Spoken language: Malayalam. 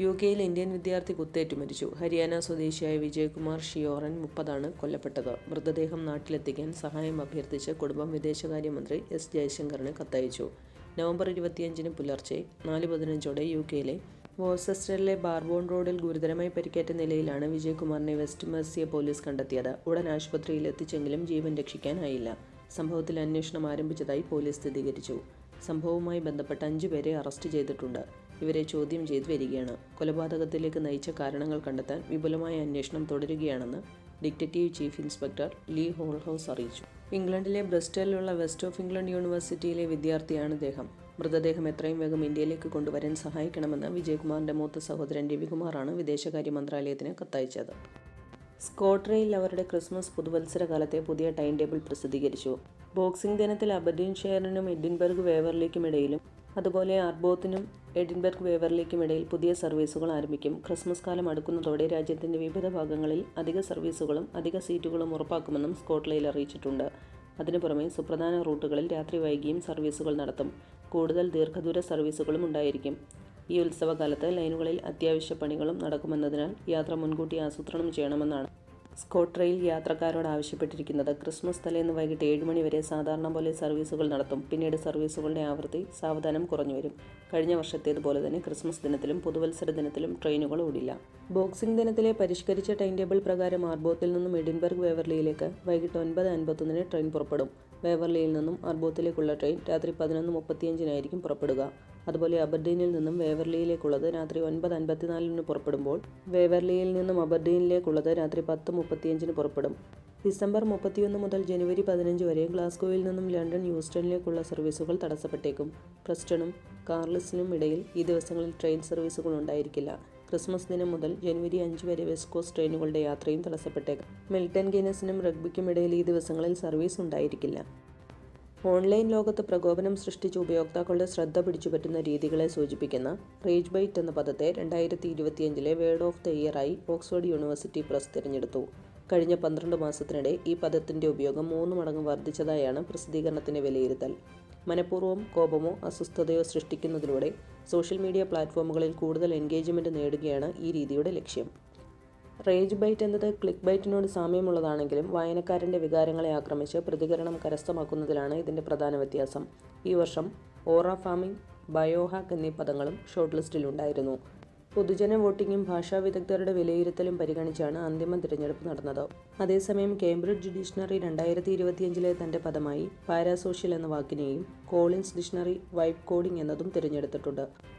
യു കെയിൽ ഇന്ത്യൻ വിദ്യാർത്ഥി കുത്തേറ്റു മരിച്ചു. ഹരിയാന സ്വദേശിയായ വിജയകുമാർ ഷിയോറൻ മുപ്പതാണ് കൊല്ലപ്പെട്ടത്. മൃതദേഹം നാട്ടിലെത്തിക്കാൻ സഹായം അഭ്യർത്ഥിച്ച് കുടുംബം വിദേശകാര്യമന്ത്രി എസ് ജയശങ്കറിന് കത്തയച്ചു. നവംബർ ഇരുപത്തിയഞ്ചിന് പുലർച്ചെ നാല് പതിനഞ്ചോടെ യു കെയിലെ വോസസ്റ്ററിലെ ബാർബോൺ റോഡിൽ ഗുരുതരമായി പരിക്കേറ്റ നിലയിലാണ് വിജയകുമാറിനെ വെസ്റ്റ് മെർസിയ പോലീസ് കണ്ടെത്തിയത്. ഉടൻ ആശുപത്രിയിൽ എത്തിച്ചെങ്കിലും ജീവൻ രക്ഷിക്കാനായില്ല. സംഭവത്തിൽ അന്വേഷണം ആരംഭിച്ചതായി പോലീസ് സ്ഥിരീകരിച്ചു. സംഭവവുമായി ബന്ധപ്പെട്ട് അഞ്ചു പേരെ അറസ്റ്റ് ചെയ്തിട്ടുണ്ട്. ഇവരെ ചോദ്യം ചെയ്തു വരികയാണ്. കൊലപാതകത്തിലേക്ക് നയിച്ച കാരണങ്ങൾ കണ്ടെത്താൻ വിപുലമായ അന്വേഷണം തുടരുകയാണെന്ന് detective chief inspector Lee Holehouse അറിയിച്ചു. ഇംഗ്ലണ്ടിലെ ബ്രിസ്റ്റലിലുള്ള വെസ്റ്റ് ഓഫ് ഇംഗ്ലണ്ട് യൂണിവേഴ്സിറ്റിയിലെ വിദ്യാർത്ഥിയാണ് ഇദ്ദേഹം. മൃതദേഹം എത്രയും വേഗം ഇന്ത്യയിലേക്ക് കൊണ്ടുവരാൻ സഹായിക്കണമെന്ന് വിജയകുമാറിന്റെ മൂത്ത സഹോദരൻ രവികുമാറാണ് വിദേശകാര്യ മന്ത്രാലയത്തിന് കത്തയച്ചത്. സ്കോട്രയിൽ അവരുടെ ക്രിസ്മസ് പുതുവത്സര കാലത്തെ പുതിയ ടൈം ടേബിൾ പ്രസിദ്ധീകരിച്ചു. ബോക്സിംഗ് ദിനത്തിൽ അബദീൻ ഷെയറിനും എഡിൻബർഗ് വേവർലിക്കും ഇടയിലും അതുപോലെ അർബോത്തിനും എഡിൻബർഗ് വേവർലിക്കും ഇടയിൽ പുതിയ സർവീസുകൾ ആരംഭിക്കും. ക്രിസ്മസ് കാലം അടുക്കുന്നതോടെ രാജ്യത്തിന്റെ വിവിധ ഭാഗങ്ങളിൽ അധിക സർവീസുകളും അധിക സീറ്റുകളും ഉറപ്പാക്കുമെന്നും സ്കോട്ട്ലയിൽ അറിയിച്ചിട്ടുണ്ട്. അതിനു പുറമെ സുപ്രധാന റൂട്ടുകളിൽ രാത്രി വൈകിയും സർവീസുകൾ നടത്തും. കൂടുതൽ ദീർഘദൂര സർവീസുകളും ഉണ്ടായിരിക്കും. ഈ ഉത്സവകാലത്ത് ലൈനുകളിൽ അത്യാവശ്യ പണികളും നടക്കുമെന്നതിനാൽ യാത്ര മുൻകൂട്ടി ആസൂത്രണം ചെയ്യണമെന്നാണ്. സ്കോട്ട് റെയിൽ യാത്രക്കാരോട് ആവശ്യപ്പെട്ടിരിക്കുന്നത്. ക്രിസ്മസ് തലേന്ന് വൈകിട്ട് ഏഴ് മണി വരെ സാധാരണ പോലെ സർവീസുകൾ നടത്തും. പിന്നീട് സർവീസുകളുടെ ആവൃത്തി സാവധാനം കുറഞ്ഞു വരും. കഴിഞ്ഞ വർഷത്തേതുപോലെ തന്നെ ക്രിസ്മസ് ദിനത്തിലും പുതുവത്സര ദിനത്തിലും ട്രെയിനുകൾ ഓടില്ല. ബോക്സിംഗ് ദിനത്തിലെ പരിഷ്കരിച്ച ടൈം ടേബിൾ പ്രകാരം ആർബോത്തിൽ നിന്നും എഡിൻബർഗ് വേവർലിയിലേക്ക് വൈകിട്ട് ഒൻപത് അൻപത്തൊന്നിന് ട്രെയിൻ പുറപ്പെടും. വേവർലിയിൽ നിന്നും അർബോത്തിലേക്കുള്ള ട്രെയിൻ രാത്രി പതിനൊന്ന് മുപ്പത്തിയഞ്ചിനായിരിക്കും പുറപ്പെടുക. അതുപോലെ അബർഡീനിൽ നിന്നും വേവർലിയിലേക്കുള്ളത് രാത്രി ഒൻപത് അൻപത്തിനാലിന് പുറപ്പെടുമ്പോൾ വേവർലിയിൽ നിന്നും അബർഡീനിലേക്കുള്ളത് രാത്രി പത്ത് മുപ്പത്തിയഞ്ചിന് പുറപ്പെടും. ഡിസംബർ മുപ്പത്തിയൊന്ന് മുതൽ ജനുവരി പതിനഞ്ച് വരെ ഗ്ലാസ്ഗോയിൽ നിന്നും ലണ്ടൻ ഹ്യൂസ്റ്റണിലേക്കുള്ള സർവീസുകൾ തടസ്സപ്പെട്ടേക്കും. പ്രസ്റ്റണും കാർലിസിനും ഇടയിൽ ഈ ദിവസങ്ങളിൽ ട്രെയിൻ സർവീസുകൾ ഉണ്ടായിരിക്കില്ല. ക്രിസ്മസ് ദിനം മുതൽ ജനുവരി അഞ്ച് വരെ വെസ്റ്റ് കോസ്റ്റ് ട്രെയിനുകളുടെ യാത്രയും തടസ്സപ്പെട്ടേക്കും. മിൽട്ടൺ ഗിനസിനും റഗ്ബിക്കും ഇടയിൽ ഈ ദിവസങ്ങളിൽ സർവീസ് ഉണ്ടായിരിക്കില്ല. ഓൺലൈൻ ലോകത്ത് പ്രകോപനം സൃഷ്ടിച്ച് ഉപയോക്താക്കളുടെ ശ്രദ്ധ പിടിച്ചുപറ്റുന്ന രീതികളെ സൂചിപ്പിക്കുന്ന റേജ് ബൈറ്റ് എന്ന പദത്തെ രണ്ടായിരത്തി ഇരുപത്തിയഞ്ചിലെ വേർഡ് ഓഫ് ദ ഇയറായി ഓക്സ്ഫോർഡ് യൂണിവേഴ്സിറ്റി പ്രസ് തിരഞ്ഞെടുത്തു. കഴിഞ്ഞ പന്ത്രണ്ട് മാസത്തിനിടെ ഈ പദത്തിന്റെ ഉപയോഗം മൂന്ന് മടങ്ങ് വർദ്ധിച്ചതായാണ് പ്രസിദ്ധീകരണത്തിന്റെ വിലയിരുത്തൽ. മനഃപൂർവം കോപമോ അസ്വസ്ഥതയോ സൃഷ്ടിക്കുന്നതിലൂടെ സോഷ്യൽ മീഡിയ പ്ലാറ്റ്ഫോമുകളിൽ കൂടുതൽ എൻഗേജ്മെന്റ് നേടുകയാണ് ഈ രീതിയുടെ ലക്ഷ്യം. റേജ് ബൈറ്റ് എന്നത് ക്ലിക്ക് ബൈറ്റിനോട് സാമ്യമുള്ളതാണെങ്കിലും വായനക്കാരന്റെ വികാരങ്ങളെ ആക്രമിച്ച് പ്രതികരണം കരസ്ഥമാക്കുന്നതിലാണ് ഇതിന്റെ പ്രധാന വ്യത്യാസം. ഈ വർഷം ഓറ ഫാമിംഗ് ബയോഹാക്ക് എന്നീ പദങ്ങളും ഷോർട്ട് ലിസ്റ്റിലുണ്ടായിരുന്നു പൊതുജന വോട്ടിംഗും ഭാഷാ വിദഗ്ധരുടെ വിലയിരുത്തലും പരിഗണിച്ചാണ് അന്തിമ തിരഞ്ഞെടുപ്പ് നടന്നത്. അതേസമയം കേംബ്രിഡ്ജ് ഡിക്ഷണറി രണ്ടായിരത്തി ഇരുപത്തിയഞ്ചിലെ തന്റെ പദമായി പാരാസോഷ്യൽ എന്ന വാക്കിനെയും കോളിൻസ് ഡിക്ഷണറി വൈബ് കോഡിംഗ് എന്നതും തിരഞ്ഞെടുത്തിട്ടുണ്ട്.